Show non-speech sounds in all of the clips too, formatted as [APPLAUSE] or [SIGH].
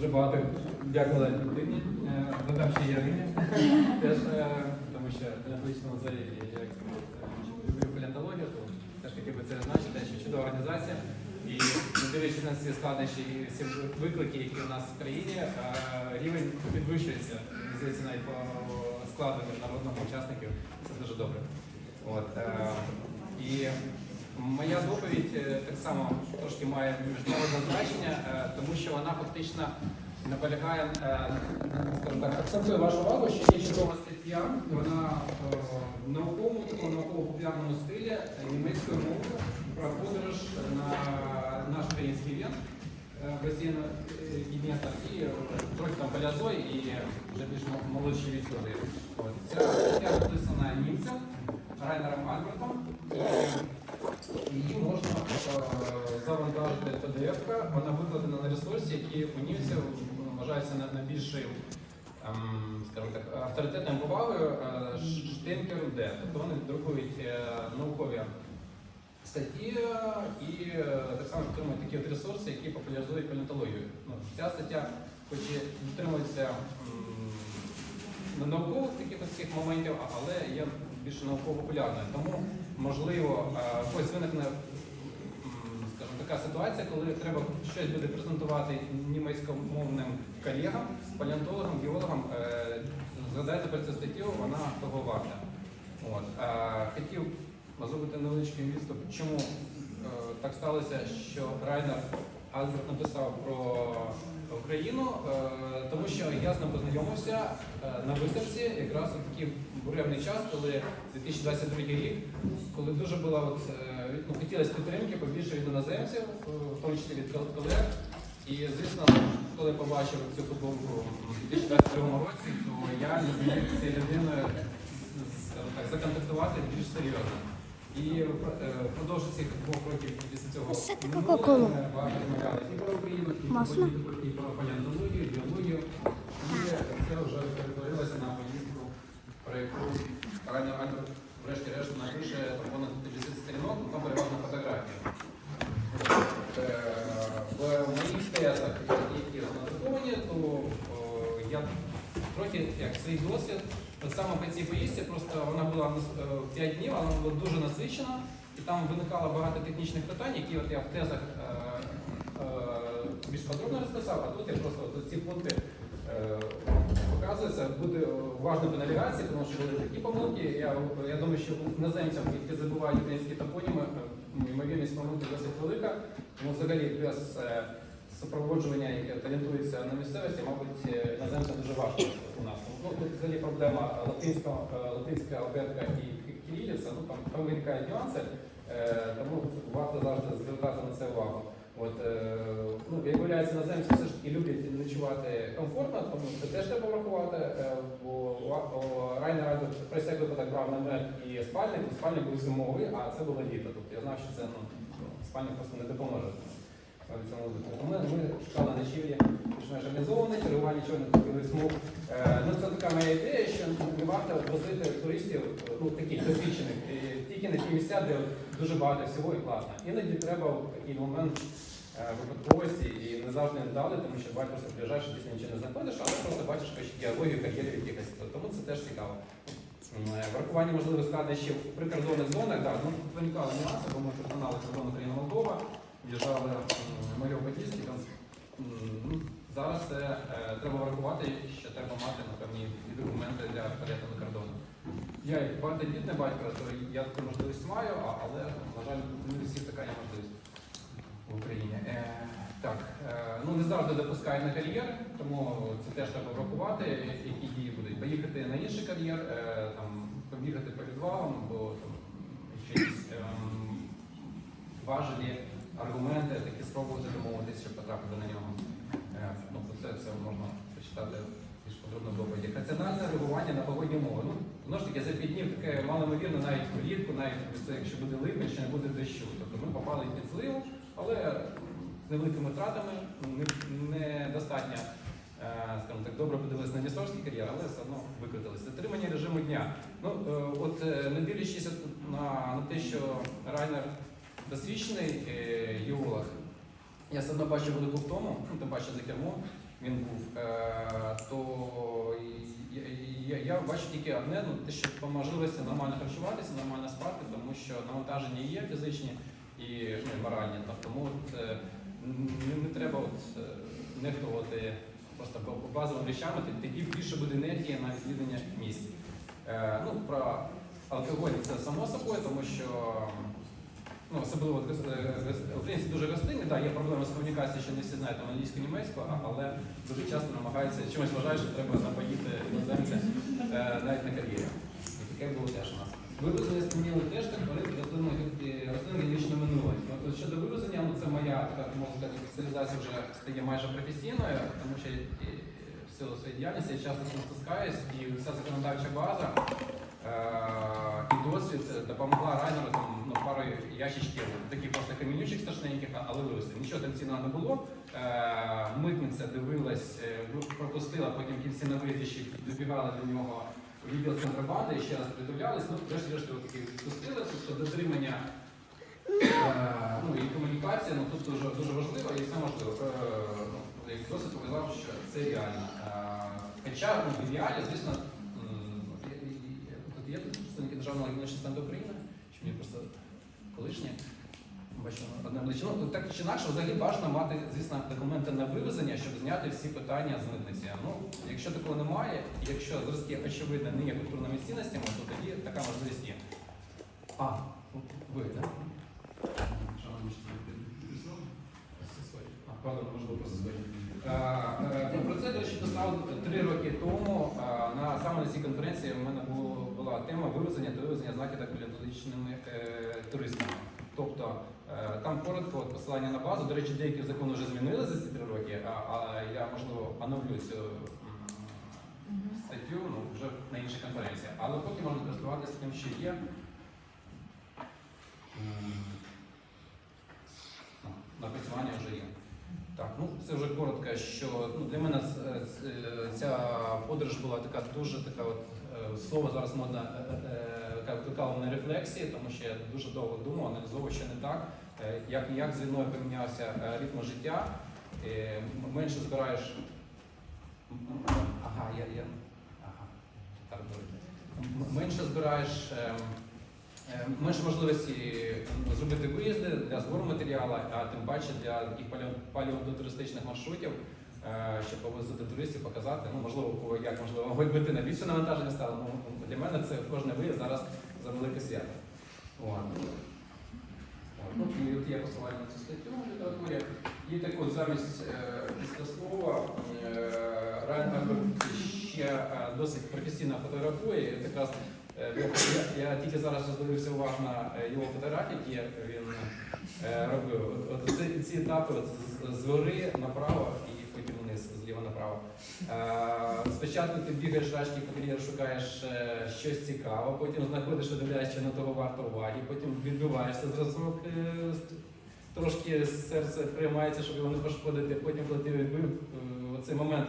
дуже багато дякувала людині. Е, Додам ще Ярині. Теж, е, тому що педагогічно взагалі я як е, люблю палеонтологію, то теж хотів би це зазначити, що чудова організація. І не дивлячись на всі складнощі і всі виклики, які у нас в країні, рівень підвищується. Здається, навіть по складу міжнародного учасників. Це дуже добре. От, і моя доповідь е, так само трошки має міжнародне значення, е, тому що вона фактично наполягає, е, акцентує вашу увагу, що є чудова стаття, вона в науковому, такому науково-популярному стилі німецькою мовою про подорож на наш український вен е, басейну і міста, і трохи там палеозой, і вже більш молодші відсюди. Ця стаття написана німцем Райнером Альбертом. І Її можна е, завантажити PDF. Вона викладена на ресурсі, який у німців м, вважається на- найбільшою ем, скажімо так, авторитетною повагою е, Д. Тобто вони друкують е, наукові статті е, і е, так само підтримують такі от ресурси, які популяризують палеонтологію. Ну, ця стаття, хоч і не наукових таких всіх моментів, але є більше науково-популярною. Тому, можливо, е, ось виникне така ситуація, коли треба щось буде презентувати німецькомовним колегам, палеонтологам, геологам. е, Згадайте про цю статтю, вона того варта. От. Хотів зробити невеличкий відступ, чому е, так сталося, що Райнер Альберт написав про Україну, е, тому що я з ним познайомився е, на виставці якраз у такий буремний час, коли 2022 рік, коли дуже була от, е, ну, хотілося підтримки побільше від іноземців, в тому числі від колег. І звісно, коли побачив цю футболку у 2022 році, то я не зміг з цією людиною так, законтактувати більш серйозно. І впродовж цих двох років після цього ми багато розмовляли і про Україну, і про Масло? політику, і про палеонтологію, біологію. І це вже перетворилося на поїздку, про яку Райнер Альберт врешті-решт напише там понад 50 сторінок, ну, там переважно фотографії. Е, В моїх тезах, які надруковані, то о, я трохи як свій досвід. От саме по цій поїздці, просто вона була е, в 5 днів, вона була дуже насичена, і там виникало багато технічних питань, які от я в тезах е, е, більш подробно розписав, а тут я просто от ці пункти е, показуються, буде уважно по навігації, тому що були такі помилки. Я, я думаю, що іноземцям, які забувають українські топоніми, е, ймовірність помилки досить велика. Тому взагалі без е, супроводжування, яке талентується на місцевості, мабуть, е, іноземцям дуже важко у нас. Ну, тут взагалі проблема латинська, е, латинська обетка і кирилиця, ну там, там виникають нюанси, е, тому варто завжди звертати на це увагу. От, е, ну, як виявляється, іноземці все ж таки люблять ночувати комфортно, тому це теж треба врахувати. Е, бо у- у Райнер Альберт при всяк випадок брав намет і спальник, і спальник був зимовий, а це було літо. Тобто я знав, що це ну, спальник просто не допоможе. е, в цьому випадку. Тому ми шукали ночівлі більш-менш організовані, чергування чорних смуг. Е, Ну, це така моя ідея, що не варто возити туристів, ну таких досвідчених, тільки на ті місця, де дуже багато всього і класно. Іноді треба в такий момент е, випадковості і не завжди не дали, тому що бачиш, просто приїжджаєш, що дійсно нічого не знаходиш, але просто бачиш геологію, кар'єрів якихось. Тому це теж цікаво. Е, Врахування можливих складнощів в прикордонних зонах, так, ну виникали нюанси, бо ми переконали кордон України Молдова, в'їжджали Маріупольський, там ну, зараз це е, треба врахувати, що треба мати на певні і документи для перетину кордону. Я як багатодітний батько, то я таку можливість маю, але, на жаль, не всіх така є можливість в Україні. Е, так, е, ну не завжди допускають на кар'єр, тому це теж треба врахувати, які дії будуть. Поїхати на інший кар'єр, е, там, побігати по підвалам, бо там якісь ем, важелі аргументи, такі спробувати домовитися, щоб потрапити на нього. Е, ну, про це все можна почитати більш подробно в доповіді. Раціональне реагування на погодні умови. Ну, знову ж таки, за п'ять днів таке малоймовірно навіть влітку, навіть це, якщо буде липень, що не буде дощу. Тобто ми попали під зливу, але з невеликими втратами недостатньо. е, Скажімо так, добре подивилися на Дністровський кар'єр, але все одно викрутилися. Затримання режиму дня. Ну, е, от не дивлячись на, на те, що Райнер досвідчений е, геолог, я все одно бачу велику в тому, ну, тим паче за кермом він був, е, то я, бачу тільки одне, ну, те, що по можливості нормально харчуватися, нормально спати, тому що навантаження є фізичні і, ну, моральні. Тому от, е, не, не треба от, нехтувати просто базовими речами, тоді більше буде енергії на відвідання місць. Ну, про алкоголь це само собою, тому що ну, особливо гос- е, українці дуже гостинні, да, є проблеми з комунікацією, що не всі знають англійську, німецьку, але дуже часто намагаються чимось вважають, що треба напоїти іноземця е, навіть на кар'єрі. Таке було теж у нас. Вивезення змінили теж так говорити рослинне генічне минуле. От щодо вивезення, ну це моя така спеціалізація вже стає майже професійною, тому що я, в силу своєї діяльності я часто цим стискаюсь, і вся законодавча база е, і досвід допомогла райнеру там ну, парою ящичків, таких просто камінючок страшненьких, але вивезти. Нічого там цінного не було. Е, митниця дивилась, е, пропустила, потім кінці на виїзді добігали до нього відділ з контрабанди ще раз придивлялись, ну, врешті-решт таки відпустили, тобто дотримання е, ну, і комунікація, ну, тут дуже, дуже важливо і все можливо. Ну, досвід показав, що це реально. Хоча ну, в ідеалі, звісно, тут є представники Державного гімнічного стенду України, чи мені просто колишні. Бачимо одне. Ну, так чи інакше, взагалі бажано мати, звісно, документи на вивезення, щоб зняти всі питання з митниці. Ну, якщо такого немає, якщо зразки очевидно не є культурними цінностями, то тоді така можливість є. А, ви, так? Пардон, можливо. Е, е, Про це, до речі, писав три роки тому. е, На саме на цій конференції в мене було, була тема вивезення та вивезення знаків та палеонтологічними е, туристами. Тобто е, там коротко посилання на базу. До речі, деякі закони вже змінили за ці три роки, а, а я можливо оновлю цю статтю ну, вже на іншій конференції. Але поки можна користуватися тим, що є. Напрацювання вже є. Так, ну це вже коротко, що ну, для мене ц- ця подорож була така дуже така от е, слово зараз модно е, е, мене рефлексії, тому що я дуже довго думав, аналізував, що не так, е, як як з війною помінявся е, ритм життя, е, менше збираєш. Ага, я, я ага, менше збираєш. ем, Е, Менше можливості зробити виїзди для збору матеріалу, а тим паче для таких палеодотуристичних маршрутів, е, щоб повозити туристів, показати. Ну, можливо, як можливо, [LAUGHS] хоч би ти на більше навантаження стало. Ну, для мене це кожен виїзд зараз за велике свято. Ну, і от є посилання на цю статтю в літературі. І так от замість е, після слова е, Альберт ще е, досить професійно фотографує. Якраз Е, Я, я тільки зараз роздивився уважно е, його фотографії, які він е, робив. От, от ці, ці етапи от, з- згори направо зліва направо. Е, спочатку ти бігаєш рачки по кар'єру, шукаєш е, щось цікаве, потім знаходиш, що на того варто уваги, потім відбиваєшся зразок. е, Трошки серце приймається, щоб його не пошкодити, потім, коли ти відбив оцей момент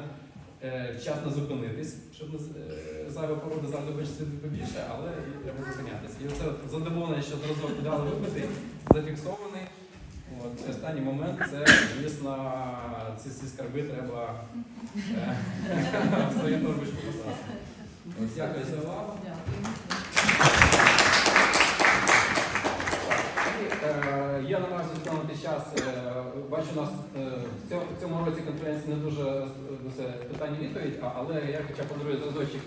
вчасно зупинитись, щоб зайва порода завжди хочеться побільше, але треба зупинятися. І от задоволення, що зразок вдало вибитий, зафіксований. От, і останній момент це, звісно, ці всі скарби треба е, [LAUGHS] в свою торбочку. Ось, Дякую за увагу. Е, Я намагаюся встановити час. Е, Бачу, у нас в цьому- році конференції не дуже е, це питання відповідь, але я хоча подарую зразочок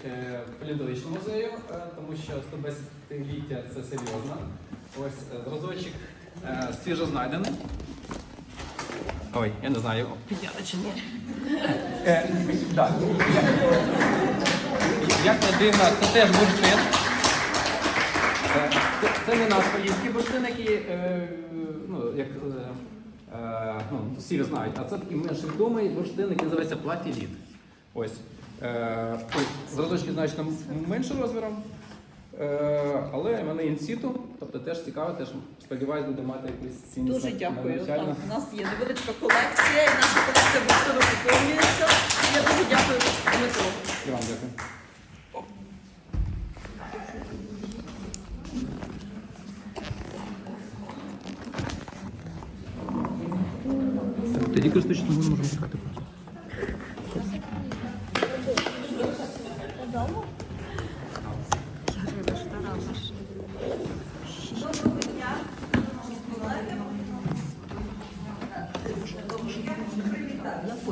палеонтологічному музею, тому що 120-ліття це серйозно. Ось зразочок свіжо знайдений. Ой, я не знаю, його підняти чи ні. Е, так. Як не дивно, це теж бурштин. Е, Це, це не наш поїздки бурштин, які е, ну, як, е, е, ну, всі знають, а це такий менш відомий бурштин, який називається платіліт. Ось. Е, зразочки значно м- меншим розміром, е, але в мене інсіту, тобто теж цікаво, теж сподіваюся, буде мати якусь цінність. Дуже дякую. Так, у нас є невеличка колекція, і наша колекція бурштину поповнюється. Я дуже дякую Дмитру. І вам дякую. користуючись нагодою, можемо чекати.